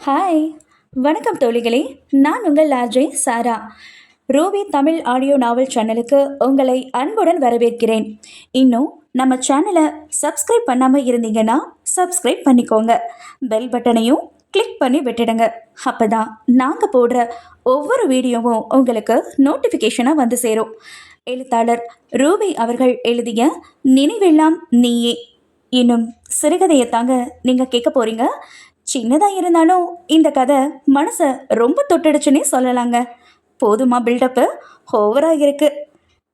Hi வணக்கம் தோழிகளே. நான் உங்கள் Laje Sara. Ruby Tamil audio novel சேனலுக்கு உங்களை அன்புடன் வரவேற்கிறேன். இன்னும் நம்ம சேனலை சப்ஸ்கிரைப் பண்ணாமல் இருந்தீங்கன்னா சப்ஸ்கிரைப் பண்ணிக்கோங்க. பெல் பட்டனையும் கிளிக் பண்ணி விட்டுடுங்க. அப்போ தான் நாங்கள் போடுற ஒவ்வொரு வீடியோவும் உங்களுக்கு நோட்டிஃபிகேஷனாக வந்து சேரும். எழுத்தாளர் ரூபி அவர்கள் எழுதிய நினைவெல்லாம் நீயே. இன்னும் சிறுகதையை தாங்க நீங்கள் கேட்க போகிறீங்க சின்னதாக இருந்தாலும் இந்த கதை மனசை ரொம்ப தொட்டடிச்சுன்னே சொல்லலாங்க. போதுமா பில்டப்பு ஓவராக இருக்கு.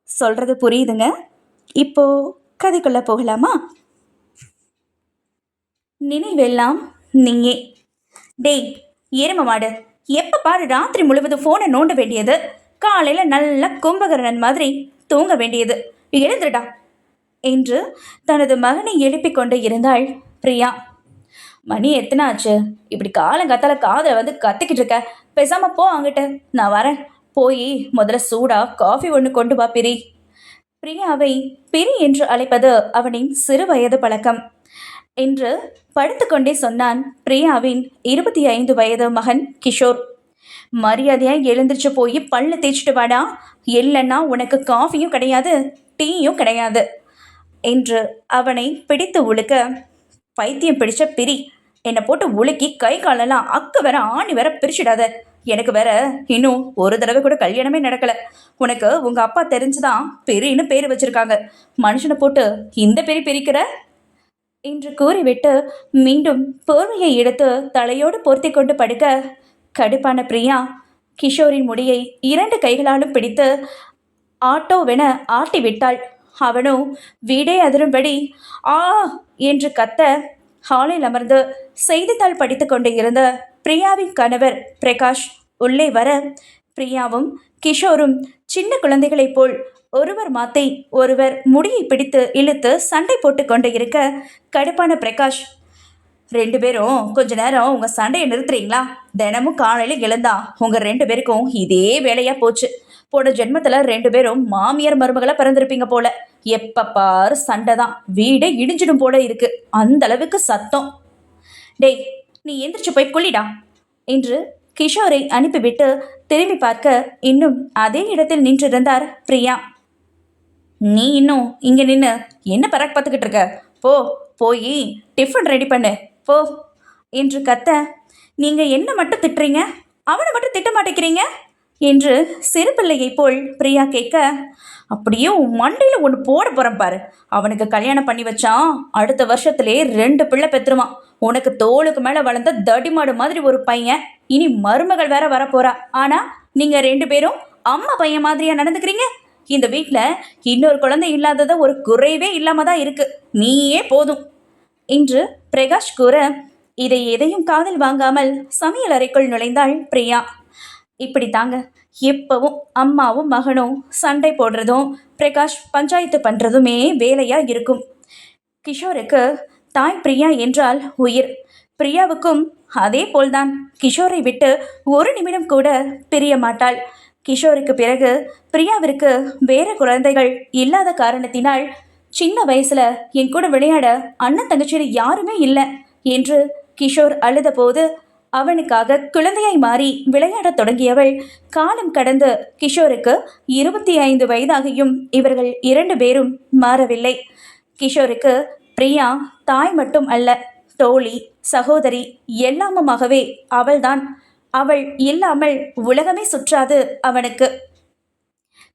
சொல்கிறது புரியுதுங்க? இப்போ கதைக்குள்ளே போகலாமா? நினைவெல்லாம் நீயே. டேய் எரும மாடு எப்போ பாரு ராத்திரி முழுவதும் ஃபோனை நோண்ட வேண்டியது. காலையில் நல்ல கும்பகரணன் மாதிரி தூங்க வேண்டியது. எழுந்துடா என்று தனது மகனை எழுப்பிக் கொண்டு இருந்தாள் பிரியா. மணி எத்தனை ஆச்சு இப்படி காலங்காத்தால காதில் வந்து கத்திக்கிட்டு இருக்க. பேசாம போ அங்கிட்ட. நான் வரேன். போய் முதல்ல சூடா காஃபி ஒன்று கொண்டு வா பிரி. பிரியாவை பிரி என்று அழைப்பது அவனின் சிறு வயது பழக்கம். என்று படுத்துக்கொண்டே சொன்னான் பிரியாவின் இருபத்தி ஐந்து வயது மகன் கிஷோர். மரியாதையாக எழுந்திருச்சு போய் பல்லு தேய்ச்சிட்டு வாடா. இல்லைன்னா உனக்கு காஃபியும் கிடையாது டீயும் கிடையாது. என்று அவனை பிடித்து உழுக்க பைத்தியம் பிடிச்ச பிரி என்னை போட்டு உலுக்கி கை காலெல்லாம் அக்கு வேற ஆணி வேற பிரிச்சிடாத. எனக்கு வேற இன்னும் ஒரு தடவை கூட கல்யாணமே நடக்கல. உனக்கு உங்க அப்பா தெரிஞ்சுதான் பெரியன்னு பேர் வச்சிருக்காங்க. மனுஷனை போட்டு இந்த பெரிய பிரிக்கிற? என்று கூறிவிட்டு மீண்டும் போர்வையை எடுத்து தலையோடு பொருத்தி கொண்டு படுக்க கடுப்பான பிரியா கிஷோரின் முடியை இரண்டு கைகளாலும் பிடித்து ஆட்டோவென ஆட்டி விட்டாள் அவனும் வீடே அதிரும்படி ஆ என்று கத்த ஹாலில் அமர்ந்து செய்தித்தாள் படித்து கொண்டு இருந்த பிரியாவின் கணவர் பிரகாஷ் உள்ளே வர பிரியாவும் கிஷோரும் சின்ன குழந்தைகளைப் போல் ஒருவர் மாத்தை ஒருவர் முடியை பிடித்து இழுத்து சண்டை போட்டு கொண்டு இருக்க கடுப்பான பிரகாஷ் ரெண்டு பேரும் கொஞ்ச நேரம் உங்கள் சண்டையை நிறுத்துறீங்களா? தினமும் காலையில் எழுந்தா உங்கள் ரெண்டு பேருக்கும் இதே வேலையாக போச்சு. போன ஜென்மத்தில் ரெண்டு பேரும் மாமியார் மருமகளாக பிறந்திருப்பீங்க போல. எப்ப பாரு சண்டை தான் வீடே இடிஞ்சிடும் போல இருக்கு. அந்த அளவுக்கு சத்தம். டேய் நீ எந்திரிச்சு போய் குளிடா. என்று கிஷோரை அனுப்பிவிட்டு திரும்பி பார்க்க இன்னும் அதே இடத்தில் நின்றிருந்தார் பிரியா. நீ இன்னும் இங்க நின்று என்ன பராக் பார்த்துக்கிட்டு இருக்க? போ போய் டிஃபன் ரெடி பண்ணு. போ என்று கத்த நீங்க என்ன மட்டும் திட்டுறீங்க? அவனை மட்டும் திட்ட மாட்டேங்கிறீங்க? என்று சிறு பிள்ளையை போல் பிரியா கேட்க அப்படியே உன் மண்டையில் ஒன்று போட போகிறேன் பாரு. அவனுக்கு கல்யாணம் பண்ணி வச்சான் அடுத்த வருஷத்துலேயே ரெண்டு பிள்ளை பெற்றுருவான் உனக்கு தோளுக்கு மேலே வளர்ந்த தடிமாடு மாதிரி ஒரு பையன். இனி மருமகள் வேற வரப்போறா. ஆனால் நீங்கள் ரெண்டு பேரும் அம்மா பையன் மாதிரியா நடந்துக்கிறீங்க? இந்த வீட்டில் இன்னொரு குழந்தை இல்லாதத ஒரு குறைவே இல்லாம தான் இருக்கு. நீயே போதும். என்று பிரகாஷ் கூற இதை எதையும் காதில் வாங்காமல் சமையல் அறைக்குள் நுழைந்தாள் பிரியா. இப்படி தாங்க எப்பவும் அம்மாவும் மகனும் சண்டை போடுறதும் பிரகாஷ் பஞ்சாயத்து பண்ணுறதுமே வேலையாக இருக்கும். கிஷோருக்கு தாய் பிரியா என்றால் உயிர். பிரியாவுக்கும் அதே போல்தான். கிஷோரை விட்டு ஒரு நிமிடம் கூட பிரிய மாட்டாள். கிஷோருக்கு பிறகு பிரியாவிற்கு வேறு குழந்தைகள் இல்லாத காரணத்தினால் சின்ன வயசுல என் கூட விளையாட அண்ணன் தங்கச்சியில் யாருமே இல்லை என்று கிஷோர் அழுதபோது அவனுக்காக குழந்தையை மாறி விளையாடத் தொடங்கியவள். காலம் கடந்து கிஷோருக்கு இருபத்தி ஐந்து வயதாகியும் இவர்கள் இரண்டு பேரும் மாறவில்லை. கிஷோருக்கு பிரியா தாய் மட்டும் அல்ல தோழி சகோதரி எல்லாமுமாகவே அவள்தான். அவள் இல்லாமல் உலகமே சுற்றாது அவனுக்கு.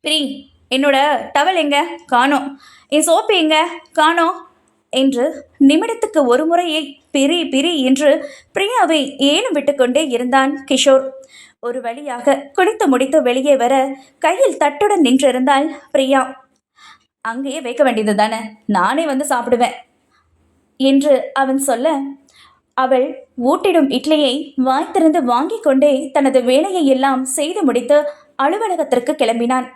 பிரி என்னோட டவல் எங்க? காணோம். என் சோப்பு எங்க? காணோம். என்று நிமிடத்துக்கு ஒரு முறையை பிரி பிரி என்று பிரியாவை ஏனும் விட்டுக்கொண்டே இருந்தான் கிஷோர். ஒரு வழியாக குளித்து முடித்து வெளியே வர கையில் தட்டுடன் நின்றிருந்தாள் பிரியா. அங்கேயே வைக்க வேண்டியது தானே நானே வந்து சாப்பிடுவேன் என்று அவன் சொல்ல அவள் ஊட்டிடும் இட்லியை வாய்த்திருந்து திறந்து வாங்கிக் கொண்டே தனது வேலையை எல்லாம் செய்து முடித்து அலுவலகத்திற்கு கிளம்பினான்.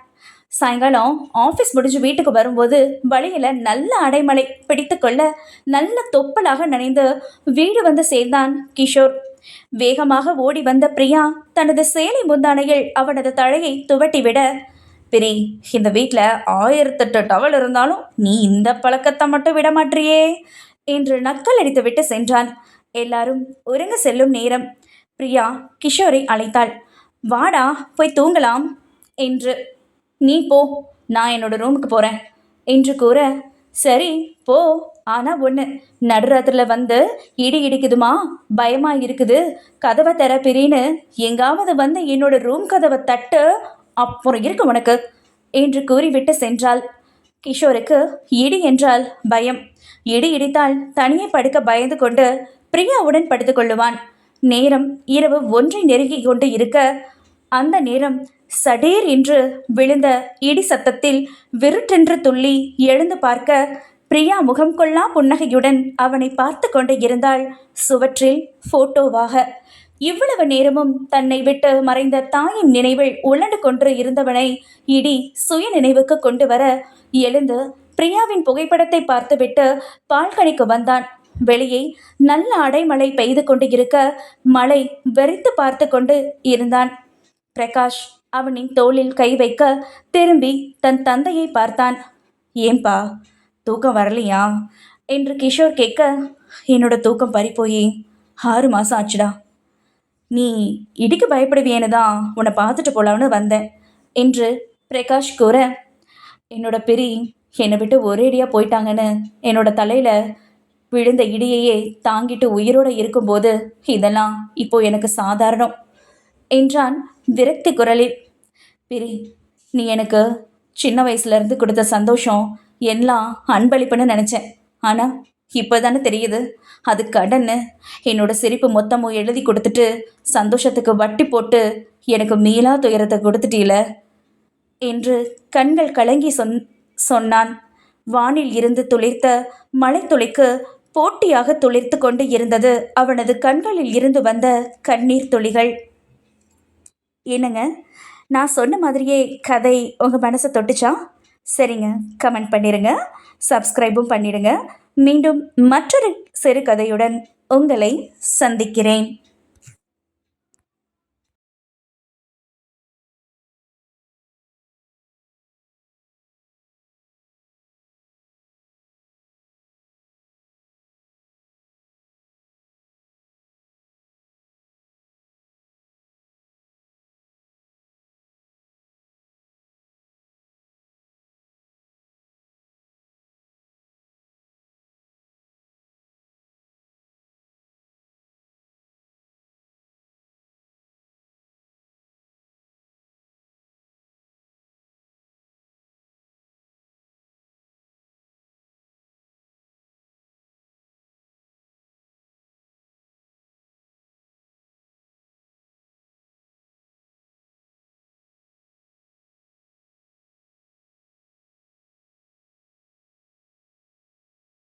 சாயங்காலம் ஆஃபீஸ் முடிஞ்சு வீட்டுக்கு வரும்போது வழியில் நல்ல அடைமழை பிடித்துக்கொள்ள நல்ல தொப்பலாக நனைந்து வீடு வந்து சேர்ந்தான் கிஷோர். வேகமாக ஓடி வந்த பிரியா தனது சேலை முந்தானையில் அவனது தழையை துவட்டிவிட பிரி இந்த வீட்டில் ஆயிரத்தெட்டு டவல் இருந்தாலும் நீ இந்த பழக்கத்தை மட்டும் விட மாட்டியே என்று நக்கல் அடித்துவிட்டு சென்றான். எல்லாரும் ஒருங்க செல்லும் நேரம். பிரியா கிஷோரை அழைத்தாள். வாடா போய் தூங்கலாம் என்று நீ போ நான் என்னோட ரூமுக்கு போகிறேன் என்று கூற சரி போ. ஆனால் ஒன்று நடுராத்திரில் வந்து இடி இடிக்குதுமா? பயமாக இருக்குது. கதவை தர பிரின்னு எங்காவது வந்து என்னோட ரூம் கதவை தட்டு அப்புறம் இருக்கு உனக்கு என்று கூறிவிட்டு சென்றாள். கிஷோருக்கு இடி என்றால் பயம். இடி இடித்தால் தனியே படுக்க பயந்து கொண்டு பிரியாவுடன் படுத்துக்கொள்ளுவான் நேரம் இரவு ஒன்றை நெருங்கி கொண்டு இருக்க அந்த நேரம் சடேர் என்று விழுந்த இடி சத்தத்தில் விருட்டென்று துள்ளி எழுந்து பார்க்க பிரியா முகம் கொள்ளா புன்னகையுடன் அவனை பார்த்து கொண்டு இருந்தாள். சுவற்றில் போட்டோவாக. இவ்வளவு நேரமும் தன்னை விட்டு மறைந்த தாயின் நினைவில் உழண்டு கொன்று இருந்தவனை இடி சுய நினைவுக்கு கொண்டு வர எழுந்து பிரியாவின் புகைப்படத்தை பார்த்துவிட்டு பால்கனிக்கு வந்தான். வெளியே நல்ல அடைமழை பெய்து கொண்டு இருக்க மழை வெறித்து பார்த்து கொண்டு இருந்தான். பிரகாஷ் அவனின் தோளில் கை வைக்க திரும்பி தன் தந்தையை பார்த்தான். ஏன்பா தூக்கம் வரலையா? என்று கிஷோர் கேட்க என்னோட தூக்கம் பறிப்போயே. ஆறு மாதம் ஆச்சுடா. நீ இடிக்கு பயப்படுவியேன்னு தான் உன்னை பார்த்துட்டு போலாம்னு வந்தேன் என்று பிரகாஷ் கூற என்னோட பிரி என்னை விட்டு ஒரேடியாக போயிட்டாங்கன்னு என்னோட தலையில் விழுந்த இடியையே தாங்கிட்டு உயிரோடு இருக்கும்போது இதெல்லாம் இப்போ எனக்கு சாதாரணம். என்றான் விரக்தி குரலில். பிரி நீ எனக்கு சின்ன வயசுலேருந்து கொடுத்த சந்தோஷம் எல்லாம் அன்பளிப்புன்னு நினச்சேன். ஆனால் இப்போ தானே தெரியுது அது கடன்னு. என்னோட சிரிப்பு மொத்தமும் எழுதி கொடுத்துட்டு சந்தோஷத்துக்கு வட்டி போட்டு எனக்கு மீளா துயரத்தை கொடுத்துட்டீல என்று கண்கள் கலங்கி சொன் சொன்னான். வானில் இருந்து துளிர்த்த மலைத்துளிக்கு போட்டியாக துளிர்த்து கொண்டு இருந்தது அவனது கண்களில் இருந்து வந்த கண்ணீர் துளிகள் என்னங்க? நான் சொன்ன மாதிரியே கதை உங்கள் மனசை தொட்டுச்சா? சரிங்க கமெண்ட் பண்ணிடுங்க சப்ஸ்கிரைபும் பண்ணிடுங்க. மீண்டும் மற்றொரு சிறுகதையுடன் உங்களை சந்திக்கிறேன்.